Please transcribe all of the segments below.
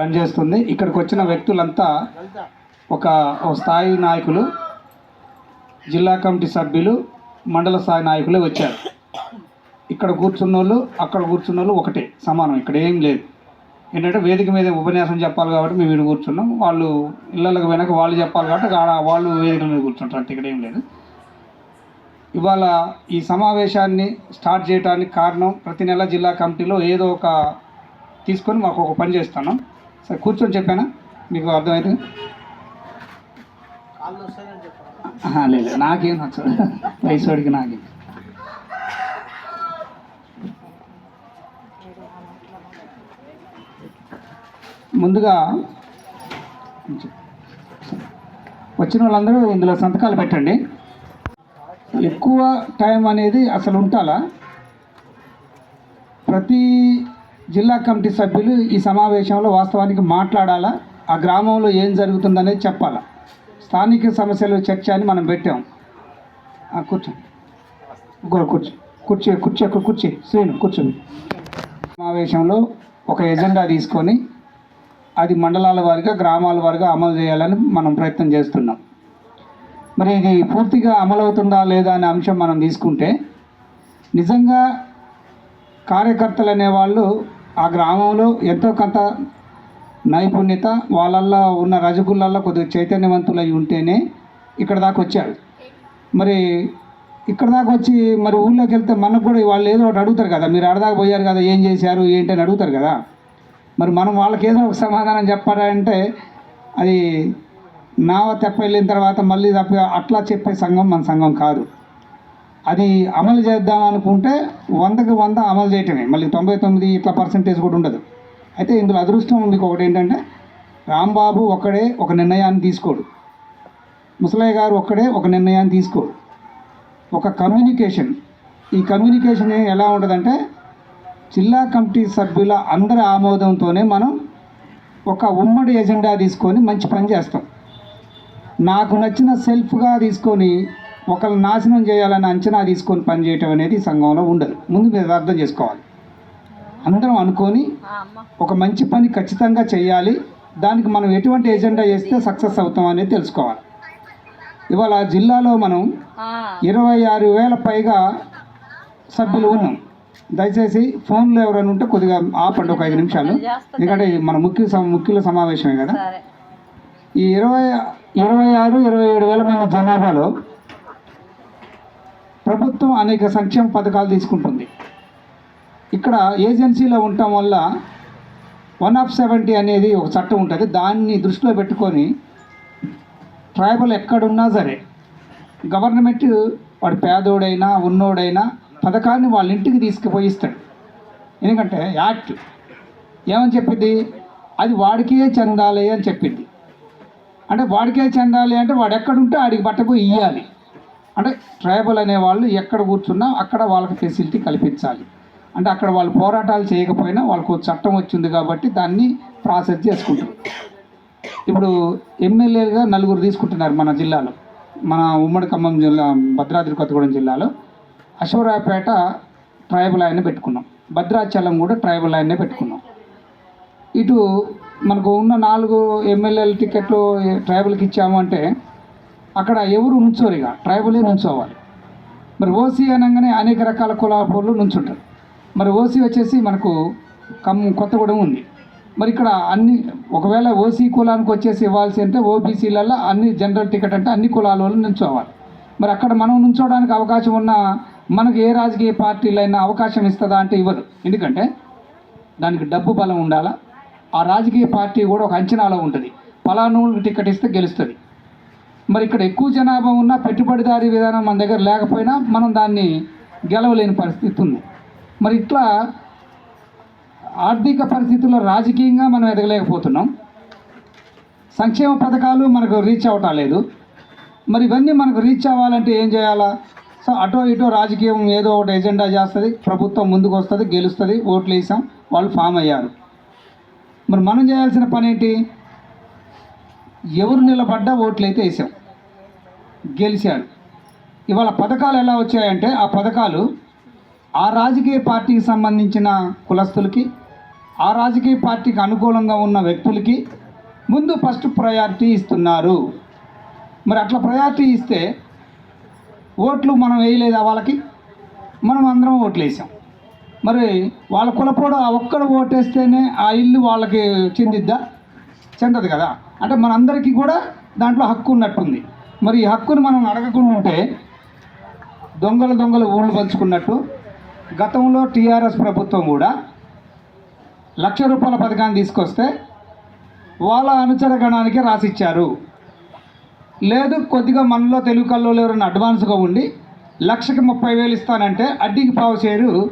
Run చేస్తుంది. ఇక్కడికి వచ్చిన వ్యక్తులంతా ఒక స్థాయి నాయకులు జిల్లా కమిటీ సభ్యులు మండల స్థాయి నాయకులే వచ్చారు. ఇక్కడ కూర్చున్న వాళ్ళు అక్కడ కూర్చున్న వాళ్ళు ఒకటే సమానం. ఇక్కడ ఏం లేదు. ఏంటంటే వేదిక మీద ఉపన్యాసం చెప్పాలి కాబట్టి మేము ఇక్కడ కూర్చున్నాం. వాళ్ళు ఇళ్ళకి వెనక వాళ్ళు చెప్పాలి కాబట్టి ఆడ వాళ్ళు వేదిక మీద కూర్చుంటారు అంతే ఇక్కడ ఏం లేదు. ఇవాళ ఈ సమావేశాన్ని స్టార్ట్ చేయడానికి కారణం ప్రతి నెల జిల్లా కమిటీలో ఏదో ఒక తీసుకొని మాకు ఒక పని చేస్తున్నాం. సరే కూర్చొని చెప్పానా? మీకు అర్థమైంది ఆహా, లేదు నాకేం నచ్చదు వయసుడికి నాకేం. ముందుగా వచ్చిన వాళ్ళందరూ ఇందులో సంతకాలు పెట్టండి. ఎక్కువ టైం అనేది అసలు ఉండాలా? ప్రతి జిల్లా కమిటీ సభ్యులు ఈ సమావేశంలో వాస్తవానికి మాట్లాడాలా? ఆ గ్రామంలో ఏం జరుగుతుందనేది చెప్పాలా? స్థానిక సమస్యలు చర్చ అని మనం పెట్టాం. ఆ, కూర్చో కూర్చో. కూర్చో కూర్చో అక్కడ కూర్చో. శ్రీను కూర్చోండి. సమావేశంలో ఒక ఎజెండా తీసుకొని అది మండలాల వారిగా గ్రామాల వారిగా అమలు చేయాలని మనం ప్రయత్నం చేస్తున్నాం. మరి ఇది పూర్తిగా అమలవుతుందా లేదా అనే అంశం మనం తీసుకుంటే నిజంగా కార్యకర్తలు అనేవాళ్ళు ఆ గ్రామంలో ఎంతో కొంత నైపుణ్యత వాళ్ళల్లో ఉన్న రజగుళ్ళల్లో కొద్దిగా చైతన్యవంతులై ఉంటేనే ఇక్కడ దాకా వచ్చారు. మరి ఇక్కడ దాకా వచ్చి మరి ఊళ్ళోకి వెళ్తే మనకు కూడా వాళ్ళు ఏదో ఒకటి అడుగుతారు కదా మీరు ఆడదాకా పోయారు కదా ఏం చేశారు ఏంటి అని అడుగుతారు కదా. మరి మనం వాళ్ళకి ఏదో ఒక సమాధానం చెప్పాలంటే అది నావ తెప్ప వెళ్ళిన తర్వాత మళ్ళీ తప్ప అట్లా చెప్పే సంఘం మన సంఘం కాదు. అది అమలు చేద్దాం అనుకుంటే వందకి వంద అమలు చేయటమే. మళ్ళీ తొంభై తొమ్మిది ఇట్లా పర్సంటేజ్ కూడా ఉండదు. అయితే ఇందులో అదృష్టం మీకు ఒకటి ఏంటంటే రాంబాబు ఒక్కడే ఒక నిర్ణయాన్ని తీసుకోడు. ముసలయ్య గారు ఒక్కడే ఒక నిర్ణయాన్ని తీసుకోడు. ఒక కమ్యూనికేషన్. ఈ కమ్యూనికేషన్ ఎలా ఉంటుందంటే జిల్లా కమిటీ సభ్యుల అందరి ఆమోదంతోనే మనం ఒక ఉమ్మడి ఎజెండా తీసుకొని మంచి పని చేస్తాం. నాకు నచ్చిన సెల్ఫ్గా తీసుకొని ఒకళ్ళు నాశనం చేయాలని అంచనా తీసుకొని పనిచేయటం అనేది సంఘంలో ఉండదు. ముందు మీరు అర్థం చేసుకోవాలి. అందరం అనుకొని ఒక మంచి పని ఖచ్చితంగా చేయాలి. దానికి మనం ఎటువంటి ఎజెండా చేస్తే సక్సెస్ అవుతాం అనేది తెలుసుకోవాలి. ఇవాళ జిల్లాలో మనం ఇరవై ఆరు వేల పైగా సభ్యులు ఉన్నాం. దయచేసి ఫోన్లో ఎవరైనా ఉంటే కొద్దిగా ఆపండి ఒక ఐదు నిమిషాలు. ఎందుకంటే మన ముఖ్య ముఖ్యుల సమావేశమే కదా. ఈ ఇరవై ఇరవై ఆరు ఇరవై ఏడు వేల మంది జనాభాలో ప్రభుత్వం అనేక సంక్షేమ పథకాలు తీసుకుంటుంది. ఇక్కడ ఏజెన్సీలో ఉండటం వల్ల వన్ ఆఫ్ సెవెంటీ అనేది ఒక చట్టం ఉంటుంది. దాన్ని దృష్టిలో పెట్టుకొని ట్రైబల్ ఎక్కడున్నా సరే గవర్నమెంట్ వాడు పేదోడైనా ఉన్నోడైనా పథకాన్ని వాళ్ళ ఇంటికి తీసుకుపోయి ఇస్తాడు. ఎందుకంటే యాక్ట్ ఏమని చెప్పింది? అది వాడికే చెందాలి అని చెప్పింది. అంటే వాడికే చెందాలి అంటే వాడు ఎక్కడుంటే ఆడికి బట్టకు ఇవ్వాలి అంటే ట్రైబల్ అనే వాళ్ళు ఎక్కడ కూర్చున్నా అక్కడ వాళ్ళకి ఫెసిలిటీ కల్పించాలి. అంటే అక్కడ వాళ్ళు పోరాటాలు చేయకపోయినా వాళ్ళకు చట్టం వచ్చింది కాబట్టి దాన్ని ప్రాసెస్ చేసుకుంటారు. ఇప్పుడు ఎమ్మెల్యేలుగా నలుగురు తీసుకుంటున్నారు మన జిల్లాలో. మన ఉమ్మడి ఖమ్మం జిల్లా భద్రాద్రి కొత్తగూడెం జిల్లాలో. అశ్వరాయపేట ట్రైబల్ ఆయన పెట్టుకున్నాం. భద్రాచలం కూడా ట్రైబల్ ఆయన్నే పెట్టుకున్నాం. ఇటు మనకు ఉన్న నాలుగు ఎమ్మెల్యేల టికెట్లు ట్రైబల్కి ఇచ్చాము అంటే అక్కడ ఎవరు నుంచోరు ఇక? ట్రైబలే నుంచోవాలి. మరి ఓసీ అనగానే అనేక రకాల కులాపూర్లు నుంచుంటారు. మరి ఓసీ వచ్చేసి మనకు కమ్ కొత్తగూడెం ఉంది. మరి ఇక్కడ అన్ని ఒకవేళ ఓసీ కులానికి వచ్చేసి ఇవ్వాల్సి అంటే ఓబీసీలలో అన్ని జనరల్ టికెట్ అంటే అన్ని కులాల వాళ్ళు నుంచోవాలి. మరి అక్కడ మనం నుంచోవడానికి అవకాశం ఉన్న మనకు ఏ రాజకీయ పార్టీలైనా అవకాశం ఇస్తుందా అంటే ఇవ్వరు. ఎందుకంటే దానికి డబ్బు బలం ఉండాలా? ఆ రాజకీయ పార్టీ కూడా ఒక అంచనాలో ఉంటుంది. పలాను టికెట్ ఇస్తే గెలుస్తుంది. మరి ఇక్కడ ఎక్కువ జనాభా ఉన్న పెట్టుబడిదారీ విధానం మన దగ్గర లేకపోయినా మనం దాన్ని గెలవలేని పరిస్థితి ఉంది. మరి ఇట్లా ఆర్థిక పరిస్థితుల్లో రాజకీయంగా మనం ఎదగలేకపోతున్నాం. సంక్షేమ పథకాలు మనకు రీచ్ అవటం లేదు. మరి ఇవన్నీ మనకు రీచ్ అవ్వాలంటే ఏం చేయాలా? సో అటో ఇటో రాజకీయం ఏదో ఒకటి ఎజెండా చేస్తుంది ప్రభుత్వం ముందుకు వస్తుంది గెలుస్తుంది ఓట్లు వేసాం వాళ్ళు ఫామ్ అయ్యారు. మరి మనం చేయాల్సిన పని ఏంటి? ఎవరు నిలబడ్డా ఓట్లు అయితే వేసాం. గెలిచాడు. ఇవాళ పథకాలు ఎలా వచ్చాయంటే ఆ పథకాలు ఆ రాజకీయ పార్టీకి సంబంధించిన కులస్తులకి ఆ రాజకీయ పార్టీకి అనుకూలంగా ఉన్న వ్యక్తులకి ముందు ఫస్ట్ ప్రయారిటీ ఇస్తున్నారు. మరి అట్లా ప్రయారిటీ ఇస్తే ఓట్లు మనం వేయలేదా వాళ్ళకి మనం అందరం ఓట్లు వేసాం. మరి వాళ్ళ కులపోడు ఆ ఒక్కడు ఓటేస్తేనే ఆ ఇల్లు వాళ్ళకి చెందిద్దా? చెందదు కదా? అంటే మనందరికీ కూడా దాంట్లో హక్కు ఉన్నట్టుంది. మరి ఈ హక్కును మనం అడగకుండా ఉంటే దొంగలు దొంగలు ఊళ్ళు పంచుకున్నట్టు గతంలో టీఆర్ఎస్ ప్రభుత్వం కూడా లక్ష రూపాయల పథకాన్ని తీసుకొస్తే వాళ్ళ అనుచర గణానికి రాసిచ్చారు. లేదు కొద్దిగా మనలో తెలుగు కల్లో ఎవరైనా అడ్వాన్స్గా ఉండి లక్షకి ముప్పై వేలు ఇస్తానంటే అడ్డికి పావు చేరు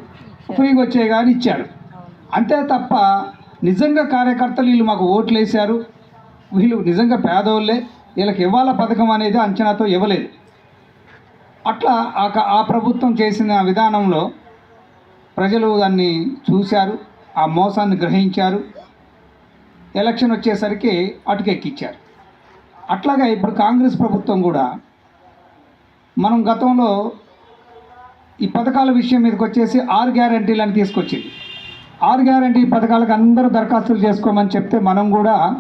ఫ్రీగా వచ్చే కానీ ఇచ్చారు. అంతే తప్ప నిజంగా కార్యకర్తలు వీళ్ళు మాకు ఓట్లు వేశారు వీళ్ళు నిజంగా పేదోళ్ళే. వీళ్ళకి ఇవ్వాల పథకం అనేది అంచనాతో ఇవ్వలేదు. అట్లా ఆ క- ఆ ప్రభుత్వం చేసిన విధానంలో ప్రజలు దాన్ని చూశారు. ఆ మోసాన్ని గ్రహించారు. ఎలక్షన్ వచ్చేసరికి అటుకెక్కిచ్చారు. అట్లాగా ఇప్పుడు కాంగ్రెస్ ప్రభుత్వం కూడా మనం గతంలో ఈ పథకాల విషయం మీదకి వచ్చేసి ఆరు గ్యారంటీలను తీసుకొచ్చింది. ఆరు గ్యారంటీ పథకాలకు అందరూ దరఖాస్తులు చేసుకోమని చెప్తే మనం కూడా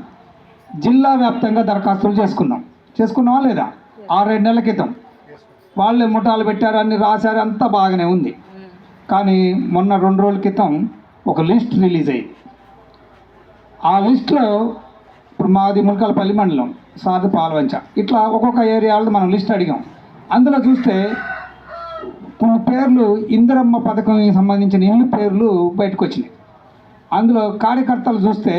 జిల్లా వ్యాప్తంగా దరఖాస్తులు చేసుకున్నాం. చేసుకున్నావా లేదా? ఆరేడు నెలల క్రితం. వాళ్ళే ముఠాలు పెట్టారు అన్ని రాశారు అంతా బాగానే ఉంది. కానీ మొన్న రెండు రోజుల క్రితం ఒక లిస్ట్ రిలీజ్ అయ్యి ఆ లిస్ట్లో ఇప్పుడు మాది ములకలపల్లి మండలం సాధు పాల్వంచ. ఇట్లా ఒక్కొక్క ఏరియాలో మనం లిస్ట్ అడిగాం. అందులో చూస్తే కొన్ని పేర్లు ఇందిరమ్మ పథకం సంబంధించిన ఇల్లు పేర్లు బయటకు వచ్చినాయి అందులో కార్యకర్తలు చూస్తే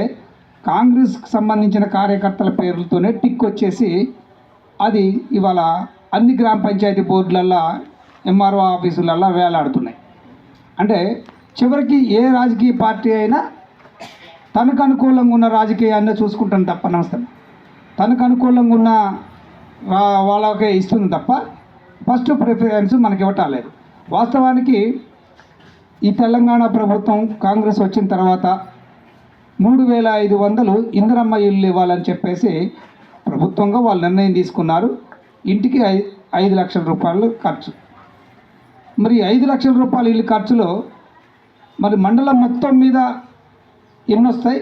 కాంగ్రెస్కి సంబంధించిన కార్యకర్తల పేర్లతోనే టిక్ వచ్చేసి అది ఇవాళ అన్ని గ్రామ పంచాయతీ బోర్డులల్లో ఎంఆర్ఓ ఆఫీసులల్లో వేలాడుతున్నాయి. అంటే చివరికి ఏ రాజకీయ పార్టీ అయినా తనకు అనుకూలంగా ఉన్న రాజకీయాన్ని చూసుకుంటాను తప్ప నమస్తే. తనకు అనుకూలంగా ఉన్న వాళ్ళకే ఇస్తుంది తప్ప ఫస్ట్ ప్రిఫరెన్స్ మనకి ఇవ్వటాలేదు వాస్తవానికి ఈ తెలంగాణ ప్రభుత్వం కాంగ్రెస్ వచ్చిన తర్వాత మూడు వేల ఐదు వందలు ఇందిరమ్మ ఇల్లు ఇవ్వాలని చెప్పేసి ప్రభుత్వంగా వాళ్ళు నిర్ణయం తీసుకున్నారు. ఇంటికి ఐ ఐదు లక్షల రూపాయలు ఖర్చు. మరి ఐదు లక్షల రూపాయల ఇల్లు ఖర్చులో మరి మండలం మొత్తం మీద ఎన్ని వస్తాయి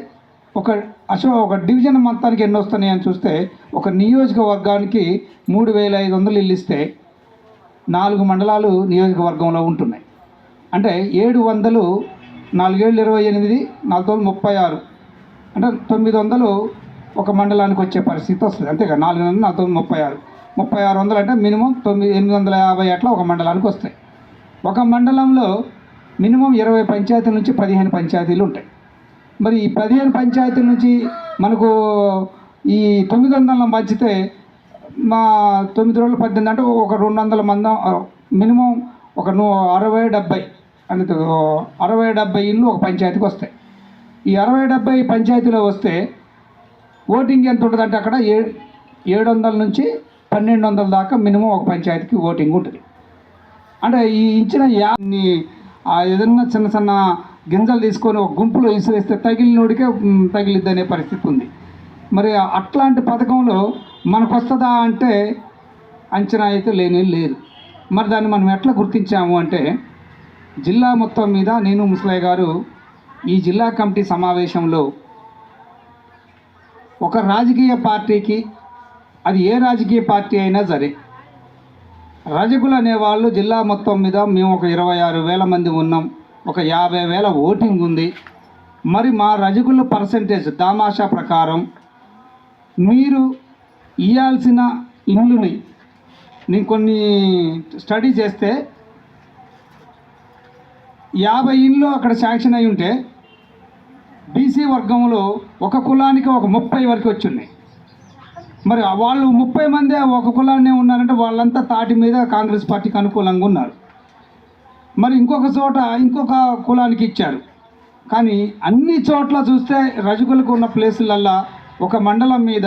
ఒక అశో ఒక డివిజన్ మొత్తానికి ఎన్ని వస్తున్నాయి అని చూస్తే ఒక నియోజకవర్గానికి మూడు వేల ఐదు వందలు ఇల్లు ఇస్తే నాలుగు మండలాలు నియోజకవర్గంలో ఉంటున్నాయి. అంటే ఏడు వందలు నాలుగేళ్ళు ఇరవై ఎనిమిది నాలుగు వందలు ముప్పై ఆరు. అంటే తొమ్మిది వందలు ఒక మండలానికి వచ్చే పరిస్థితి వస్తుంది. అంతేగా నాలుగు వందలు నాలుగు వందలు ముప్పై ఆరు. ముప్పై ఆరు వందలు అంటే మినిమం తొమ్మిది ఎనిమిది వందల యాభై అట్లా ఒక మండలానికి వస్తాయి. ఒక మండలంలో మినిమం ఇరవై పంచాయతీల నుంచి పదిహేను పంచాయతీలు ఉంటాయి. మరి ఈ పదిహేను పంచాయతీల నుంచి మనకు ఈ తొమ్మిది వందల పంచితే మా తొమ్మిది రోజులు పద్దెనిమిది అంటే ఒక రెండు వందల మంది మినిమం ఒక నూ అరవై డెబ్బై. అంటే అరవై డెబ్బై ఇల్లు ఒక పంచాయతీకి వస్తాయి. ఈ అరవై డెబ్బై పంచాయతీలో వస్తే ఓటింగ్ ఎంత ఉంటుంది అంటే అక్కడ ఏ ఏడు వందల నుంచి పన్నెండు వందల దాకా మినిమం ఒక పంచాయతీకి ఓటింగ్ ఉంటుంది. అంటే ఈ ఇచ్చిన యాన్ని ఆ ఏదన్నా చిన్న చిన్న గింజలు తీసుకొని ఒక గుంపులో ఇసురేస్తే తగిలినోడికే తగిలిద్దనే తగిలిద్ది అనే పరిస్థితి ఉంది. మరి అట్లాంటి పథకంలో మనకు వస్తుందా అంటే అంచనా అయితే లేనే లేదు. మరి దాన్ని మనం ఎట్లా గుర్తించాము అంటే జిల్లా మొత్తం మీద నేను ముసలయ్య గారు ఈ జిల్లా కమిటీ సమావేశంలో ఒక రాజకీయ పార్టీకి అది ఏ రాజకీయ పార్టీ అయినా సరే రజకులు అనేవాళ్ళు జిల్లా మొత్తం మీద మేము ఒక ఇరవై ఆరు వేల మంది ఉన్నాం ఒక యాభై వేల ఓటింగ్ ఉంది. మరి మా రజకుల పర్సంటేజ్ దామాషా ప్రకారం మీరు ఇవ్వాల్సిన ఇల్లుని నేను కొన్ని స్టడీ చేస్తే యాభై ఇళ్ళు అక్కడ శాంక్షన్ అయి ఉంటే బీసీ వర్గంలో ఒక కులానికి ఒక ముప్పై వరకు వచ్చిన్నాయి మరి వాళ్ళు ముప్పై మందే ఒక కులాన్నే ఉన్నారంటే వాళ్ళంతా తాటి మీద కాంగ్రెస్ పార్టీకి అనుకూలంగా ఉన్నారు. మరి ఇంకొక చోట ఇంకొక కులానికి ఇచ్చారు. కానీ అన్ని చోట్ల చూస్తే రజకులకు ఉన్న ప్లేసులల్లా ఒక మండలం మీద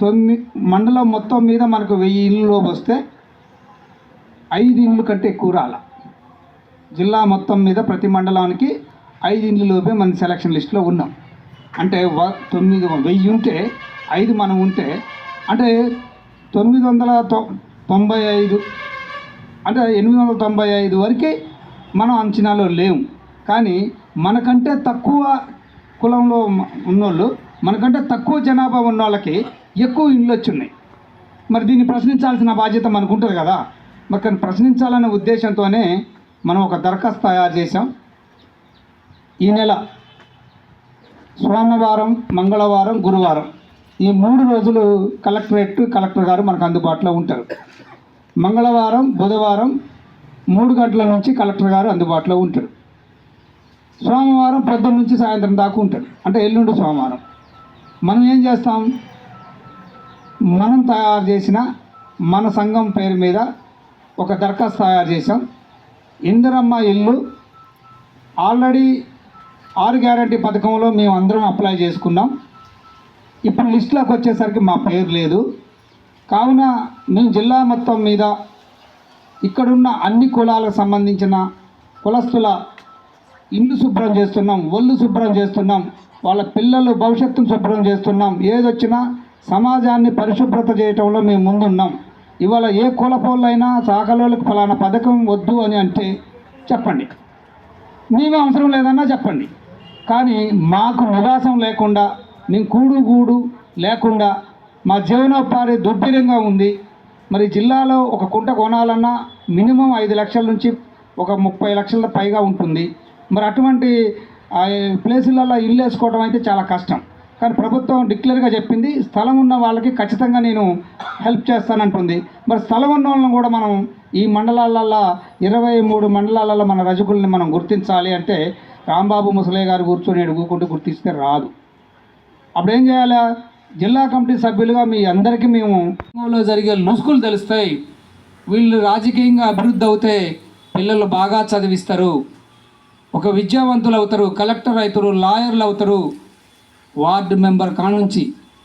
తొమ్మిది మండలం మొత్తం మీద మనకు వెయ్యి ఇళ్ళలోపు వస్తే ఐదు ఇళ్ళు కంటే ఎక్కువ రాల. జిల్లా మొత్తం మీద ప్రతి మండలానికి ఐదు ఇండ్ల లోపే మన సెలక్షన్ లిస్ట్లో ఉన్నాం. అంటే వ తొమ్మిది వెయ్యి ఉంటే ఐదు మనం ఉంటే అంటే తొమ్మిది వందల తొంభై ఐదు అంటే ఎనిమిది వందల తొంభై ఐదు వరకే మనం అంచనాలో లేము కానీ మనకంటే తక్కువ కులంలో ఉన్నోళ్ళు మనకంటే తక్కువ జనాభా ఉన్న వాళ్ళకి ఎక్కువ ఇండ్లు వచ్చున్నాయి. మరి దీన్ని ప్రశ్నించాల్సిన బాధ్యత మనకు ఉంటుంది కదా. మరి కానీ ప్రశ్నించాలనే ఉద్దేశంతోనే మనం ఒక దరఖాస్తు తయారు చేసాం ఈ నెల సోమవారం మంగళవారం గురువారం ఈ మూడు రోజులు కలెక్టరేట్ కలెక్టర్ గారు మనకు అందుబాటులో ఉంటారు. మంగళవారం బుధవారం మూడు గంటల నుంచి కలెక్టర్ గారు అందుబాటులో ఉంటారు. సోమవారం పొద్దున్న నుంచి సాయంత్రం దాకా ఉంటాడు అంటే ఎల్లుండి సోమవారం. మనం ఏం చేస్తాం? మనం తయారు చేసిన మన సంఘం పేరు మీద ఒక దరఖాస్తు తయారు చేసాం ఇందిరమ్మ ఇల్లు ఆల్రెడీ ఆరు గ్యారంటీ పథకంలో మేము అందరం అప్లై చేసుకున్నాం. ఇప్పుడు లిస్టులోకి వచ్చేసరికి మా పేరు లేదు. కావున మేము జిల్లా మొత్తం మీద ఇక్కడున్న అన్ని కులాలకు సంబంధించిన కులస్తుల ఇల్లు శుభ్రం చేస్తున్నాం ఒళ్ళు శుభ్రం చేస్తున్నాం. వాళ్ళ పిల్లలు భవిష్యత్తును శుభ్రం చేస్తున్నాం. ఏదొచ్చినా సమాజాన్ని పరిశుభ్రత చేయటంలో మేము ముందున్నాం. ఇవాళ ఏ కులపోళ్ళైనా సాకలోళ్ళకి ఫలానా పథకం వద్దు అని అంటే చెప్పండి. మేమే అవసరం లేదన్నా చెప్పండి. కానీ మాకు నివాసం లేకుండా మేము కూడు గూడు లేకుండా మా జీవనోపాధి దుర్భీరంగా ఉంది. మరి జిల్లాలో ఒక కుంట కొనాలన్నా మినిమం ఐదు లక్షల నుంచి ఒక ముప్పై లక్షల పైగా ఉంటుంది. మరి అటువంటి ఆ ప్లేసులలో ఇల్లు వేసుకోవడం అయితే చాలా కష్టం. కానీ ప్రభుత్వం డిక్లేర్గా చెప్పింది స్థలం ఉన్న వాళ్ళకి ఖచ్చితంగా నేను హెల్ప్ చేస్తానంటుంది. మరి స్థలం ఉన్న వాళ్ళని కూడా మనం ఈ మండలాలలో ఇరవై మూడు మండలాలలో మన రజకుల్ని మనం గుర్తించాలి అంటే రాంబాబు ముసలే గారు కూర్చొని ఎడుగుకుంటూ గుర్తిస్తే రాదు. అప్పుడు ఏం చేయాలి? జిల్లా కమిటీ సభ్యులుగా మీ అందరికీ మేము లో జరిగే లుసుకులు తెలుస్తాయి. వీళ్ళు రాజకీయంగా అభివృద్ధి అవుతే పిల్లలు బాగా చదివిస్తారు. ఒక విద్యావంతులు అవుతారు కలెక్టర్ అవుతారు లాయర్లు అవుతారు. వార్డు మెంబర్ కానుంచి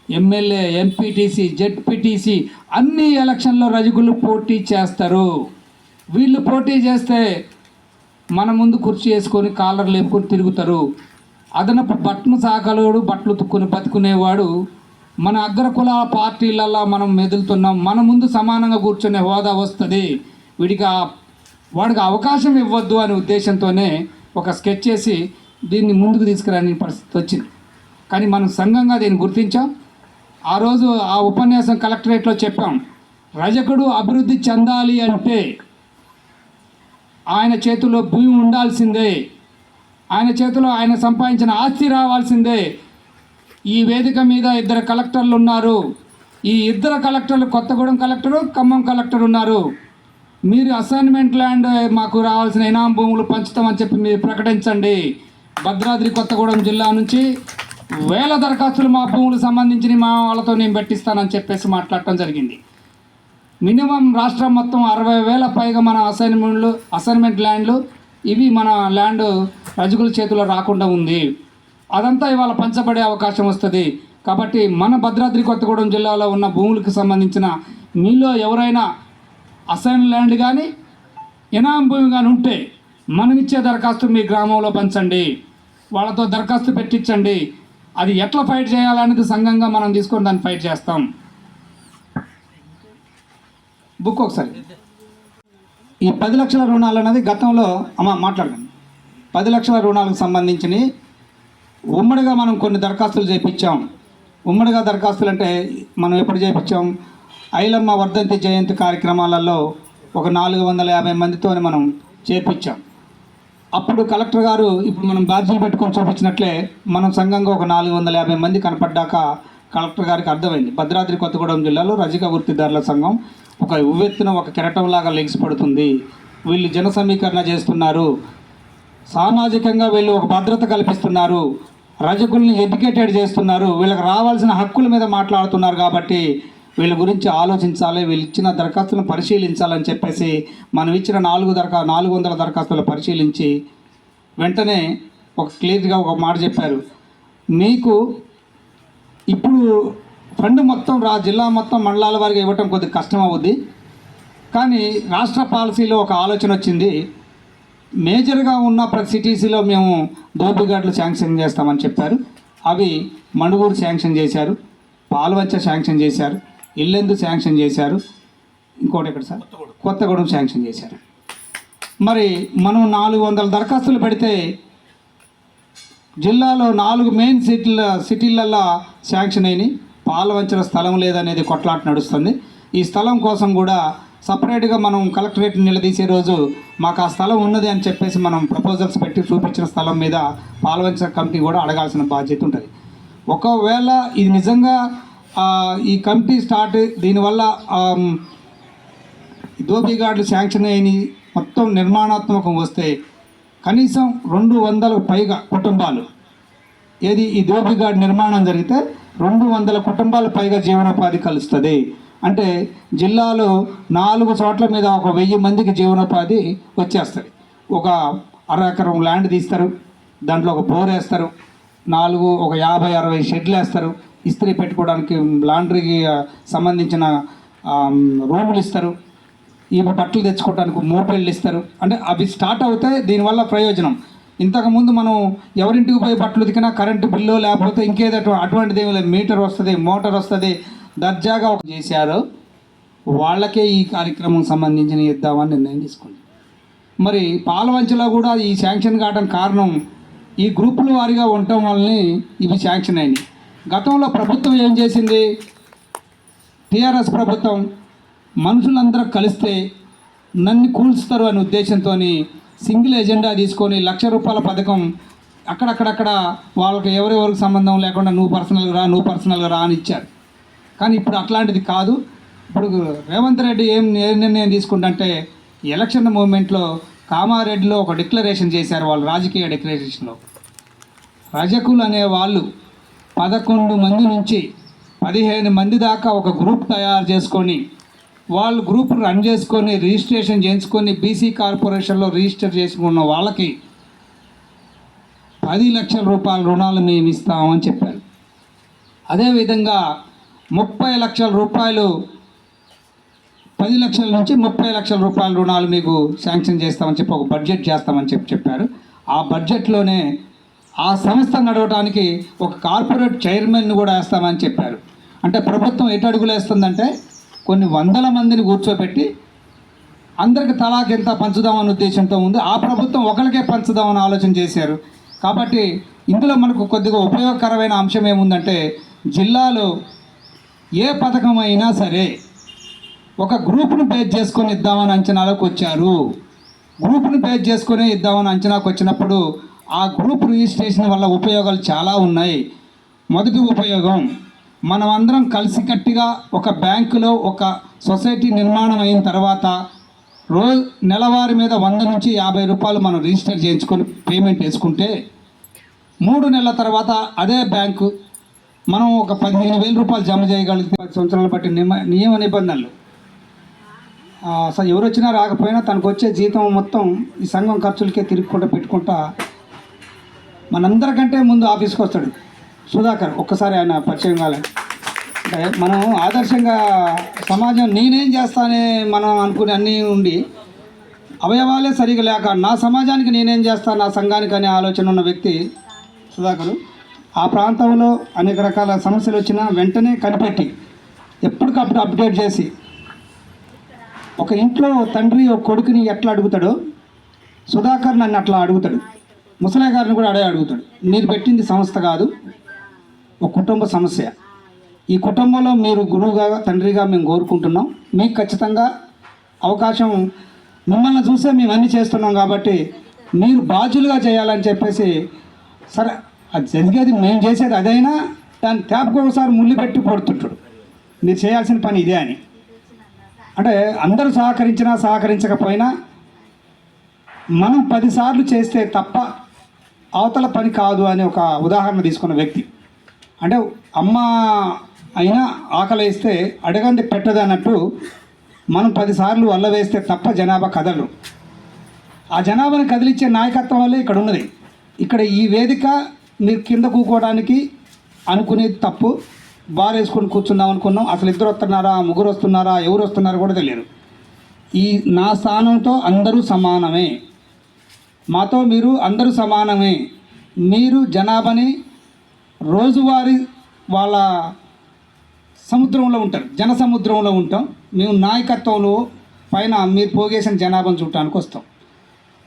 ఎమ్మెల్యే ఎంపీటీసీ జెడ్పీటీసీ అన్ని ఎలక్షన్లో రజకులు పోటీ చేస్తారు. వీళ్ళు పోటీ చేస్తే మన ముందు కుర్చీ వేసుకొని కాలర్ లేపుకొని తిరుగుతారు. అదనపు బట్టను సాకలోడు బట్టలు తుక్కుని బతుకునేవాడు. మన అగ్రకుల పార్టీలలో మనం మెదులుతున్నాం మన ముందు సమానంగా కూర్చునే హోదా వస్తుంది. వీడికి వాడికి అవకాశం ఇవ్వద్దు అనే ఉద్దేశంతోనే ఒక స్కెచ్ చేసి దీన్ని ముందుకు తీసుకురాని పరిస్థితి వచ్చింది. కానీ మనం సంఘంగా దీన్ని గుర్తించాం. ఆ రోజు ఆ ఉపన్యాసం కలెక్టరేట్లో చెప్పాం. రజకుడు అభివృద్ధి చెందాలి అంటే ఆయన చేతిలో భూమి ఉండాల్సిందే. ఆయన చేతిలో ఆయన సంపాదించిన ఆస్తి రావాల్సిందే. ఈ వేదిక మీద ఇద్దరు కలెక్టర్లు ఉన్నారు. ఈ ఇద్దరు కలెక్టర్లు కొత్తగూడెం కలెక్టరు ఖమ్మం కలెక్టర్ ఉన్నారు. మీరు అసైన్మెంట్ ల్యాండ్ మాకు రావాల్సిన ఇనాం భూములు పంచుతామని చెప్పి మీరు ప్రకటించండి. భద్రాద్రి కొత్తగూడెం జిల్లా నుంచి వేల దరఖాస్తులు మా భూములకు సంబంధించిన మా వాళ్ళతో నేను పెట్టిస్తానని చెప్పేసి మాట్లాడటం జరిగింది. మినిమం రాష్ట్రం మొత్తం అరవై వేల పైగా మన అసైన్మెంట్లు అసైన్మెంట్ ల్యాండ్లు ఇవి మన ల్యాండ్ రజకుల చేతిలో రాకుండా ఉంది. అదంతా ఇవాళ పంచబడే అవకాశం వస్తుంది. కాబట్టి మన భద్రాద్రి కొత్తగూడెం జిల్లాలో ఉన్న భూములకు సంబంధించిన మీలో ఎవరైనా అసైన్ ల్యాండ్ కానీ ఇనాం భూమి కానీ ఉంటే మనం ఇచ్చే దరఖాస్తు మీ గ్రామంలో పంచండి. వాళ్ళతో దరఖాస్తు పెట్టించండి. అది ఎట్లా ఫైట్ చేయాలనేది సంఘంగా మనం తీసుకొని దాన్ని ఫైట్ చేస్తాం. బుక్ ఒకసారి. ఈ పది లక్షల రుణాలు అన్నది గతంలో అమ్మ మాట్లాడండి పది లక్షల రుణాలకు సంబంధించి ఉమ్మడిగా మనం కొన్ని దరఖాస్తులు చేయించాం ఉమ్మడిగా దరఖాస్తులు అంటే మనం ఎప్పుడు చేయించాం ఐలమ్మ వర్ధంతి జయంతి కార్యక్రమాలలో ఒక నాలుగు వందల యాభై మందితో మనం చేర్పించాం. అప్పుడు కలెక్టర్ గారు ఇప్పుడు మనం బ్యాడ్జీలు పెట్టుకొని చూపించినట్లే మనం సంఘంగా ఒక నాలుగు వందల యాభై మంది కనపడ్డాక కలెక్టర్ గారికి అర్థమైంది. భద్రాద్రి కొత్తగూడెం జిల్లాలో రజిక వృత్తిదారుల సంఘం ఒక ఉవ్వెత్తున ఒక కెరటంలాగా లెగ్స్ పడుతుంది. వీళ్ళు జన సమీకరణ చేస్తున్నారు. సామాజికంగా వీళ్ళు ఒక భద్రత కల్పిస్తున్నారు. రజకుల్ని ఎడ్యుకేటెడ్ చేస్తున్నారు. వీళ్ళకి రావాల్సిన హక్కుల మీద మాట్లాడుతున్నారు కాబట్టి వీళ్ళ గురించి ఆలోచించాలి వీళ్ళు ఇచ్చిన దరఖాస్తులను పరిశీలించాలని చెప్పేసి మనం ఇచ్చిన నాలుగు దరఖా నాలుగు వందల దరఖాస్తులు పరిశీలించి వెంటనే ఒక క్లియర్గా ఒక మాట చెప్పారు. మీకు ఇప్పుడు ఫండ్ మొత్తం రా జిల్లా మొత్తం మండలాల వారికి ఇవ్వటం కొద్దిగా కష్టం అవుద్ది కానీ రాష్ట్ర పాలసీలో ఒక ఆలోచన వచ్చింది. మేజర్గా ఉన్న ప్రతి సిటీస్లో మేము దోపిఘాట్లు శాంక్షన్ చేస్తామని చెప్పారు. అవి మణుగూరు శాంక్షన్ చేశారు. పాల్వంచ శాంక్షన్ చేశారు. ఇల్లెందు శాంక్షన్ చేశారు? ఇంకోటి ఎక్కడ సార్? కొత్తగూడెం. శాంక్షన్ చేశారు. మరి మనం నాలుగు వందల దరఖాస్తులు పెడితే జిల్లాలో నాలుగు మెయిన్ సిటీల సిటీలల్లో శాంక్షన్ అయినాయి. పాలవంచల స్థలం లేదనేది కొట్లాట నడుస్తుంది. ఈ స్థలం కోసం కూడా సపరేట్గా మనం కలెక్టరేట్ నిలదీసే రోజు మాకు ఆ స్థలం ఉన్నది అని చెప్పేసి మనం ప్రపోజల్స్ పెట్టి చూపించిన స్థలం మీద పాలవంచ కమిటీ కూడా అడగాల్సిన బాధ్యత ఉంటుంది. ఒకవేళ ఇది నిజంగా ఈ కమిటీ స్టార్ట్ దీనివల్ల ఆమ్, శాంక్షన్ అయిన మొత్తం నిర్మాణాత్మకం వస్తే కనీసం రెండు వందలకు పైగా కుటుంబాలు ఏది ఈ దోపిగాడ్ నిర్మాణం జరిగితే రెండు వందల కుటుంబాల పైగా జీవనోపాధి కలుస్తుంది. అంటే జిల్లాలో నాలుగు చోట్ల మీద ఒక వెయ్యి మందికి జీవనోపాధి వచ్చేస్తుంది. ఒక అర ఎకరం ల్యాండ్ తీస్తారు దాంట్లో ఒక బోర్ వేస్తారు నాలుగు ఒక యాభై అరవై షెడ్లు వేస్తారు ఇస్త్రీ పెట్టుకోవడానికి లాండ్రీకి సంబంధించిన రూములు ఇస్తారు. ఈ బట్టలు తెచ్చుకోవడానికి మోపెళ్ళు ఇస్తారు. అంటే అవి స్టార్ట్ అవుతాయి దీనివల్ల ప్రయోజనం. ఇంతకుముందు మనం ఎవరింటికి పోయి బట్టలు ఉతికినా కరెంటు బిల్లు లేకపోతే ఇంకేదో అటువంటిది ఏమి లేదు. మీటర్ వస్తుంది మోటార్ వస్తుంది. దర్జాగా ఒక చేశారు. వాళ్ళకే ఈ కార్యక్రమం సంబంధించిన ఇద్దామని నిర్ణయం తీసుకుంది. మరి పాలవంచలో కూడా ఈ శాంక్షన్ కావడం కారణం ఈ గ్రూపుల వారిగా ఉండటం వల్లనే ఇవి శాంక్షన్ అయినాయి. గతంలో ప్రభుత్వం ఏం చేసింది? టీఆర్ఎస్ ప్రభుత్వం మనుషులందరూ కలిస్తే నన్ను కూల్స్తారు అనే ఉద్దేశంతో సింగిల్ ఎజెండా తీసుకొని లక్ష రూపాయల పథకం అక్కడక్కడక్కడ వాళ్ళకి ఎవరెవరికి సంబంధం లేకుండా నువ్వు పర్సనల్గా రా నువ్వు పర్సనల్గా రా అని ఇచ్చారు. కానీ ఇప్పుడు అట్లాంటిది కాదు. ఇప్పుడు రేవంత్ రెడ్డి ఏం నిర్ణయం తీసుకుంటే ఎలక్షన్ మూమెంట్లో కామారెడ్డిలో ఒక డిక్లరేషన్ చేశారు వాళ్ళు రాజకీయ డిక్లరేషన్లో. రజకులు అనే వాళ్ళు పదకొండు మంది నుంచి పదిహేను మంది దాకా ఒక గ్రూప్ తయారు చేసుకొని వాళ్ళు గ్రూప్ రన్ చేసుకొని రిజిస్ట్రేషన్ చేయించుకొని బీసీ కార్పొరేషన్లో రిజిస్టర్ చేసుకున్న వాళ్ళకి పది లక్షల రూపాయల రుణాలు మేము ఇస్తామని చెప్పారు. అదేవిధంగా ముప్పై లక్షల రూపాయలు పది లక్షల నుంచి ముప్పై లక్షల రూపాయల రుణాలు మీకు శాంక్షన్ చేస్తామని చెప్పి ఒక బడ్జెట్ చేస్తామని చెప్పి చెప్పారు. ఆ బడ్జెట్లోనే ఆ సంస్థ నడవడానికి ఒక కార్పొరేట్ చైర్మన్ను కూడా వేస్తామని చెప్పారు. అంటే ప్రభుత్వం ఎటు అడుగులేస్తుందంటే కొన్ని వందల మందిని కూర్చోబెట్టి అందరికి తలాకెంత పంచుదామనే ఉద్దేశంతో ఉంది. ఆ ప్రభుత్వం ఒకరికే పంచుదామని ఆలోచన చేశారు. కాబట్టి ఇందులో మనకు కొద్దిగా ఉపయోగకరమైన అంశం ఏముందంటే జిల్లాలో ఏ పథకం అయినా సరే ఒక గ్రూప్ను బేస్ చేసుకొని ఇద్దామని అంచనాలకు వచ్చారు. గ్రూప్ను బేస్ చేసుకొని ఇద్దామని అంచనాకు వచ్చినప్పుడు ఆ గ్రూప్ రిజిస్ట్రేషన్ వల్ల ఉపయోగాలు చాలా ఉన్నాయి. మొదటి ఉపయోగం మనమందరం కలిసికట్టుగా ఒక బ్యాంకులో ఒక సొసైటీ నిర్మాణం అయిన తర్వాత రోజు నెలవారీ మీద వంద నుంచి యాభై రూపాయలు మనం రిజిస్టర్ చేయించుకొని పేమెంట్ వేసుకుంటే మూడు నెలల తర్వాత అదే బ్యాంకు మనం ఒక పదిహేను వేల రూపాయలు జమ చేయగలిగితే పది సంవత్సరాలు బట్టి నియమ నియమ నిబంధనలు. అసలు ఎవరు వచ్చినా రాకపోయినా తనకు వచ్చే జీతం మొత్తం ఈ సంఘం ఖర్చులకే తిరుగుకుంటూ పెట్టుకుంటా మనందరికంటే ముందు ఆఫీస్కి వస్తాడు. సుధాకర్ ఒక్కసారి ఆయన పరిచయం కాలే. మనం ఆదర్శంగా సమాజం నేనేం చేస్తానే మనం అనుకునే అన్నీ ఉండి అవయవాలే సరిగా లేక నా సమాజానికి నేనేం చేస్తాను నా సంఘానికి అనే ఆలోచన ఉన్న వ్యక్తి సుధాకరు. ఆ ప్రాంతంలో అనేక రకాల సమస్యలు వచ్చినా వెంటనే కనిపెట్టి ఎప్పటికప్పుడు అప్డేట్ చేసి ఒక ఇంట్లో తండ్రి ఒక కొడుకుని ఎట్లా అడుగుతాడో సుధాకర్ నన్ను అట్లా అడుగుతాడు. ముసలాయి గారిని కూడా అడే అడుగుతాడు. మీరు పెట్టింది సంస్థ కాదు ఒక కుటుంబ సమస్య. ఈ కుటుంబంలో మీరు గురువుగా తండ్రిగా మేము కోరుకుంటున్నాం. మీకు ఖచ్చితంగా అవకాశం మిమ్మల్ని చూసే మేము అన్నీ చేస్తున్నాం కాబట్టి మీరు బాధ్యులుగా చేయాలని చెప్పేసి సరే అది జరిగేది మేము చేసేది అదైనా దాన్ని ట్యాప్కి ఒకసారి ముళ్ళు పెట్టి పడుతుంటాడు. మీరు చేయాల్సిన పని ఇదే అని. అంటే అందరూ సహకరించినా సహకరించకపోయినా మనం పదిసార్లు చేస్తే తప్ప అవతల పని కాదు అని ఒక ఉదాహరణ తీసుకున్న వ్యక్తి. అంటే అమ్మ అయినా ఆకలి వేస్తే అడగంది పెట్టదు అన్నట్టు మనం పదిసార్లు వల్ల వేస్తే తప్ప జనాభా కదలరు. ఆ జనాభాని కదిలించే నాయకత్వం వల్లే ఇక్కడ ఉన్నది. ఇక్కడ ఈ వేదిక మీరు కింద కూకోవడానికి అనుకునేది తప్పు. బార్ వేసుకొని కూర్చుందాం అనుకున్నాం. అసలు ఇద్దరు వస్తున్నారా? ముగ్గురు వస్తున్నారా? ఎవరు వస్తున్నారో కూడా తెలియదు. ఈ నా స్థానంతో అందరూ సమానమే. మాతో మీరు అందరూ సమానమే. మీరు జనాభాని రోజువారీ వాళ్ళ సముద్రంలో ఉంటారు. జన సముద్రంలో ఉంటాం. మేము నాయకత్వంలో పైన మీరు పోగేసిన జనాభాను చూడటానికి వస్తాం.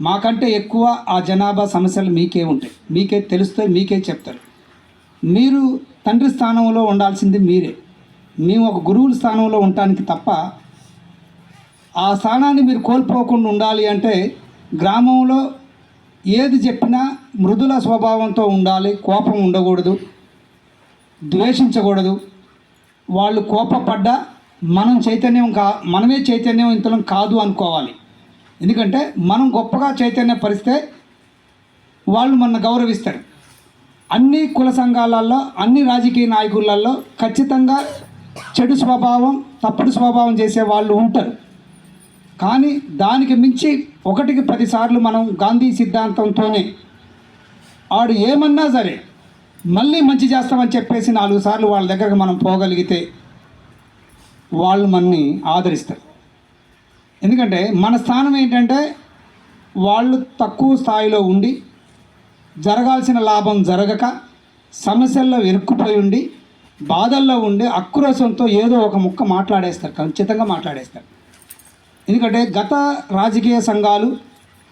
మాకంటే ఎక్కువ ఆ జనాభా సమస్యలు మీకే ఉంటాయి. మీకే తెలుస్తాయి మీకే చెప్తారు. మీరు తండ్రి స్థానంలో ఉండాల్సింది మీరే. మేము ఒక గురువుల స్థానంలో ఉండటానికి తప్ప ఆ స్థానాన్ని మీరు కోల్పోకుండా ఉండాలి అంటే గ్రామంలో ఏది చెప్పినా మృదుల స్వభావంతో ఉండాలి కోపం ఉండకూడదు ద్వేషించకూడదు. వాళ్ళు కోపపడ్డా మనం చైతన్యం కా మనమే చైతన్యం ఇంతలం కాదు అనుకోవాలి. ఎందుకంటే మనం గొప్పగా చైతన్యపరిస్తే వాళ్ళు మన గౌరవిస్తారు. అన్ని కుల సంఘాలలో అన్ని రాజకీయ నాయకులలో ఖచ్చితంగా చెడు స్వభావం తప్పుడు స్వభావం చేసే వాళ్ళు ఉంటారు. కానీ దానికి మించి ఒకటికి పదిసార్లు మనం గాంధీ సిద్ధాంతంతోనే ఆడు ఏమన్నా సరే మళ్ళీ మంచి చేస్తామని చెప్పేసి నాలుగు సార్లు వాళ్ళ దగ్గరకు మనం పోగలిగితే వాళ్ళు మనని ఆదరిస్తారు. ఎందుకంటే మన స్థానం ఏంటంటే వాళ్ళు తక్కువ స్థాయిలో ఉండి జరగాల్సిన లాభం జరగక సమస్యల్లో ఇరుక్కుపోయి ఉండి బాధల్లో ఉండి అక్రోశంతో ఏదో ఒక ముక్క మాట్లాడేస్తారు ఖచ్చితంగా మాట్లాడేస్తారు. ఎందుకంటే గత రాజకీయ సంఘాలు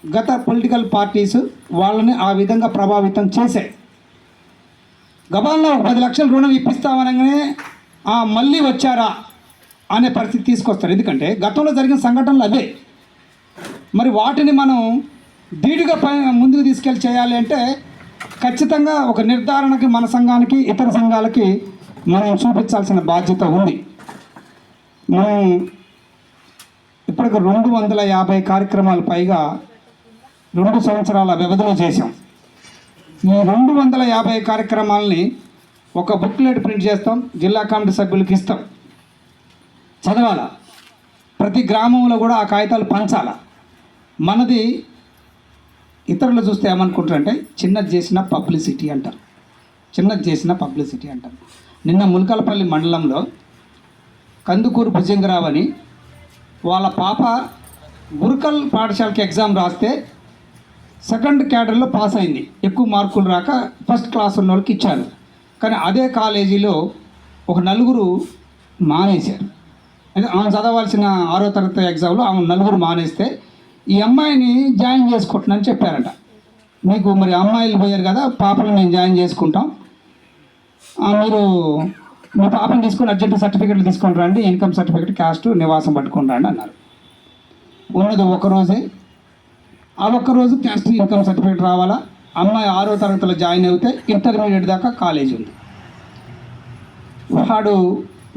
గత పొలిటికల్ పార్టీస్ వాళ్ళని ఆ విధంగా ప్రభావితం చేశాయి. గబాల్లో పది లక్షల రుణం ఇప్పిస్తామనగానే "ఆ, మళ్ళీ వచ్చారా? అనే పరిస్థితి తీసుకొస్తారు. ఎందుకంటే గతంలో జరిగిన సంఘటనలు అవే. మరి వాటిని మనం ధీటుగా పై ముందుకు తీసుకెళ్ళి చేయాలి అంటే ఖచ్చితంగా ఒక నిర్ధారణకి మన సంఘానికి ఇతర సంఘాలకి మనం చూపించాల్సిన బాధ్యత ఉంది. మనం ఇప్పటికి రెండు వందల యాభై కార్యక్రమాలు పైగా రెండు సంవత్సరాల వ్యవధిలో చేశాం. ఈ రెండు వందల యాభై కార్యక్రమాలని ఒక బుక్లెట్ ప్రింట్ చేస్తాం జిల్లా కమిటీ సభ్యులకి ఇస్తాం. చదవాల. ప్రతి గ్రామంలో కూడా ఆ కాగితాలు పంచాల. మనది ఇతరులు చూస్తే ఏమనుకుంటారంటే చిన్నది చేసిన పబ్లిసిటీ అంటారు చిన్నది చేసిన పబ్లిసిటీ అంటారు నిన్న ములకలపల్లి మండలంలో కందుకూరు భుజంగరావు అని వాళ్ళ పాప గురుకల్ పాఠశాలకి ఎగ్జామ్ రాస్తే సెకండ్ క్యాడర్లో పాస్ అయింది. ఎక్కువ మార్కులు రాక ఫస్ట్ క్లాస్ ఉన్న వాళ్ళకి ఇచ్చారు. కానీ అదే కాలేజీలో ఒక నలుగురు మానేశారు. అంటే ఆమె చదవాల్సిన ఆరో తరగతి ఎగ్జామ్లో ఆమె నలుగురు మానేస్తే ఈ అమ్మాయిని జాయిన్ చేసుకుంటున్నాను చెప్పారట. మీకు మరి అమ్మాయిలు పోయారు కదా పాపలు మేము జాయిన్ చేసుకుంటాం. మీరు మా పాపను తీసుకొని అర్జెంట్ సర్టిఫికెట్లు తీసుకొని రండి ఇన్కమ్ సర్టిఫికెట్ క్యాస్ట్ నివాసం పట్టుకొని రండి అన్నారు. ఉన్నది ఒకరోజే ఆ ఒక్క రోజు క్యాస్ట్ ఇన్కమ్ సర్టిఫికేట్ రావాలా? అమ్మాయి ఆరో తరగతిలో జాయిన్ అయితే ఇంటర్మీడియట్ దాకా కాలేజ్ ఉంది. వాడు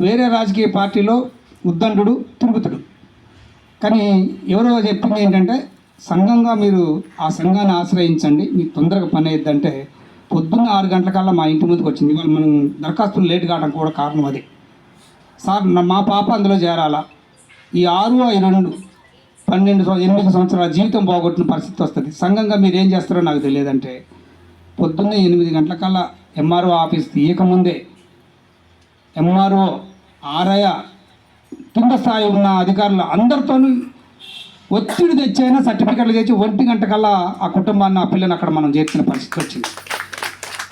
వేరే రాజకీయ పార్టీలో ఉద్దండు తిరుగుతుడు. కానీ ఎవరో చెప్పింది ఏంటంటే సంఘంగా మీరు ఆ సంఘాన్ని ఆశ్రయించండి మీకు తొందరగా పని అయ్యిద్దంటే పొద్దున్న ఆరు గంటలకల్లా మా ఇంటి ముందుకు వచ్చింది. ఇవాళ మనం దరఖాస్తులు లేట్ కావడం కూడా కారణం అది. సార్ మా పాప అందులో చేరాలా? ఈ ఆరు ఐదు రెండు పన్నెండు ఎనిమిది సంవత్సరాల జీవితం పోగొట్టిన పరిస్థితి వస్తుంది. సంఘంగా మీరు ఏం చేస్తారో నాకు తెలియదంటే పొద్దున్న ఎనిమిది గంటలకల్లా ఎంఆర్ఓ ఆఫీస్ తీయకముందే ఎంఆర్ఓ ఆర్ఐ కింద స్థాయి ఉన్న అధికారులు అందరితోనూ ఒత్తిడి తెచ్చైనా సర్టిఫికెట్లు తెచ్చి ఒంటి గంటకల్లా ఆ కుటుంబాన్ని ఆ పిల్లని అక్కడ మనం చేర్చిన పరిస్థితి వచ్చింది.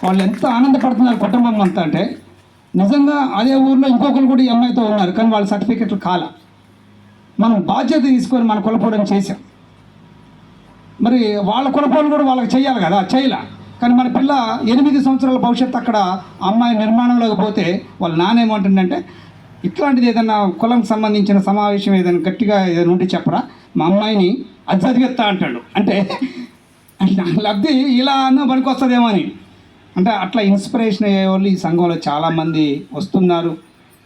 వాళ్ళు ఎంత ఆనందపడుతున్నారు కుటుంబం అంతా అంటే నిజంగా అదే ఊర్లో ఇంకొకరు కూడా ఈ అమ్మాయితో ఉన్నారు కానీ వాళ్ళ సర్టిఫికెట్లు కాల. మనం బాధ్యత తీసుకొని మన కులపోవడం చేసాం మరి వాళ్ళ కులపోలు కూడా వాళ్ళకి చేయాలి కదా చేయలే. కానీ మన పిల్ల ఎనిమిది సంవత్సరాల భవిష్యత్తు అక్కడ అమ్మాయి నిర్మాణంలోకి పోతే వాళ్ళ నానేమంటుందంటే ఇట్లాంటిది ఏదైనా కులంకి సంబంధించిన సమావేశం ఏదైనా గట్టిగా ఏదైనా ఉండి చెప్పరా? మా అమ్మాయిని అది చదివిస్తా అంటాడు. అంటే అంటే లబ్ధి ఇలా అన్న పనికి వస్తుందేమో అని. అంటే అట్లా ఇన్స్పిరేషన్ అయ్యే వాళ్ళు ఈ సంఘంలో చాలామంది వస్తున్నారు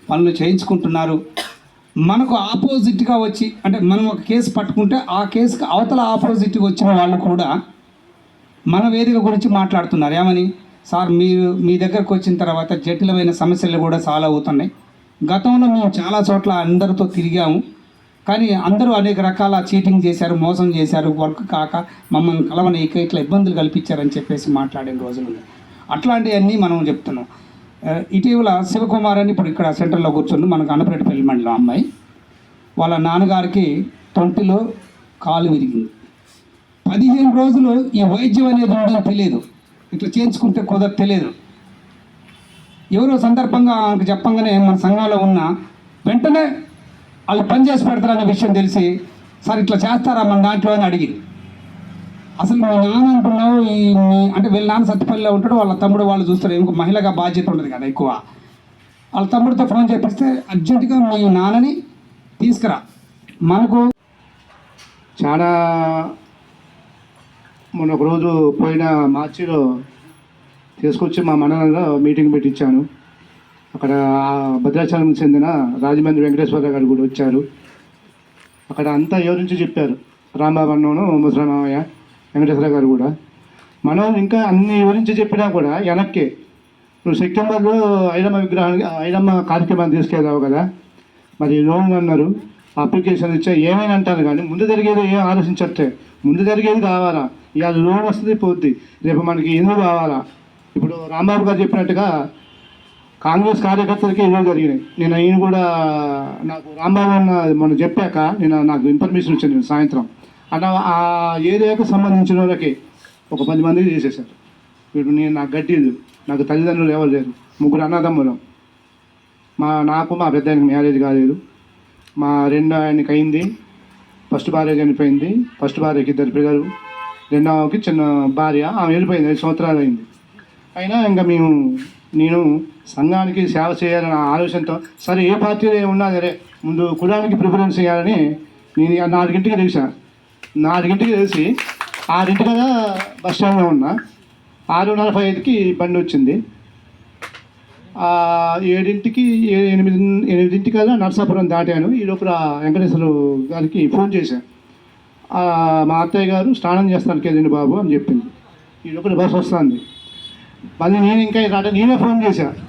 పనులు చేయించుకుంటున్నారు. మనకు ఆపోజిట్గా వచ్చి అంటే మనం ఒక కేసు పట్టుకుంటే ఆ కేసుకి అవతల ఆపోజిట్గా వచ్చిన వాళ్ళు కూడా మన వేదిక గురించి మాట్లాడుతున్నారు. ఏమని? సార్ మీరు మీ దగ్గరకు వచ్చిన తర్వాత జటిలమైన సమస్యలు కూడా సాల్వ్ అవుతున్నాయి. గతంలో మేము చాలా చోట్ల అందరితో తిరిగాము. కానీ అందరూ అనేక రకాల చీటింగ్ చేశారు మోసం చేశారు వర్క్ కాక మమ్మల్ని కలవని ఇట్లా ఇబ్బందులు కల్పించారని చెప్పేసి మాట్లాడిన రోజులు ఉన్నాయి. అట్లాంటివన్నీ మనం చెప్తున్నాం. ఇటీవల శివకుమార్ అని ఇప్పుడు ఇక్కడ సెంటర్లో కూర్చుంది మనకు అనపరేటపల్లి మండలం అమ్మాయి. వాళ్ళ నాన్నగారికి తొంటిలో కాలు విరిగింది. పదిహేను రోజులు ఈ వైద్యం అనేది ఉందని తెలియదు. ఇట్లా చేయించుకుంటే కుదర తెలియదు. ఎవరో సందర్భంగా ఆమెకు చెప్పంగానే మన సంఘంలో ఉన్న వెంటనే వాళ్ళు పని చేసి పెడతారనే విషయం తెలిసి సార్ ఇట్లా చేస్తారా? మన దాంట్లో అని అడిగింది. అసలు మా నాన్న అంటున్నావు అంటే వీళ్ళ నాన్న సత్తిపల్లిలో ఉంటాడు వాళ్ళ తమ్ముడు వాళ్ళు చూస్తారు ఇంకో మహిళగా బాధ్యత ఉండదు కదా ఎక్కువ. వాళ్ళ తమ్ముడితో ఫోన్ చేపిస్తే అర్జెంటుగా మీ నాన్నని తీసుకురా. మనకు చాలా మొన్న ఒక రోజు పోయిన మార్చిలో తీసుకొచ్చి మా మండలంలో మీటింగ్ పెట్టించాను. అక్కడ భద్రాచలం చెందిన రాజమండ్రి వెంకటేశ్వర గారు కూడా వచ్చారు. అక్కడ అంతా ఎవరించి చెప్పారు? రాంబాబు అన్నను వెంకటేశ్వర గారు కూడా. మనం ఇంకా అన్ని వివరించి చెప్పినా కూడా వెనక్కి. నువ్వు సెప్టెంబర్లో ఐరమ్మ విగ్రహానికి ఐరమ్మ కార్యక్రమాన్ని తీసుకెళ్ళావు కదా. మరి లోన్ అన్నారు. అప్లికేషన్ ఇచ్చా ఏమైనా అంటారు కానీ ముందు జరిగేది ఏం ఆలోచించట్టే ముందు జరిగేది కావాలా? ఇవాళ లోన్ వస్తుంది పోద్ది. రేపు మనకి ఇల్లు కావాలా? ఇప్పుడు రాంబాబు గారు చెప్పినట్టుగా కాంగ్రెస్ కార్యకర్తలకి ఇల్లు జరిగినాయి. నేను ఈయన కూడా నాకు రాంబాబు అన్న మనం చెప్పాక నేను నాకు ఇన్ఫర్మేషన్ వచ్చింది సాయంత్రం. అట్లా ఆ ఏరియాకు సంబంధించిన వాళ్ళకి ఒక పది మంది చేసేసారు ఇప్పుడు నేను నాకు గట్టిదు నాకు తల్లిదండ్రులు ఎవరు లేరు. ముగ్గురు అన్నదమ్ములం. మా నాకు మా పెద్ద ఆయనకి మ్యారేజ్ కాలేదు. మా రెండో ఆయనకి అయింది ఫస్ట్ భార్య చనిపోయింది ఫస్ట్ భార్యకి ఇద్దరు పిల్లలు రెండవకి చిన్న భార్య ఆమె వెళ్ళిపోయింది ఐదు సంవత్సరాలు అయింది. అయినా ఇంకా మేము నేను సంఘానికి సేవ చేయాలన్న ఆలోచనతో సరే ఏ పార్టీలో ఉన్నా సరే ముందు కులానికి ప్రిఫరెన్స్ చేయాలని నేను నాలుగింటికి తెలిసాను నాలుగింటికి తెలిసి ఆరింటి కదా బస్ స్టాండ్లో ఉన్నా. ఆరు నలభై ఐదుకి బండి వచ్చింది. ఏడింటికి ఎనిమిది ఎనిమిది ఎనిమిదింటికల్లా నర్సాపురం దాటాను. ఈ లోపల వెంకటేశ్వర గారికి ఫోన్ చేశాను మా అత్తయ్య గారు స్నానం చేస్తానికి వెళ్ళింది బాబు అని చెప్పింది. ఈ లోపల బస్సు వస్తుంది. మళ్ళీ నేను ఇంకా రాట నేనే ఫోన్ చేశాను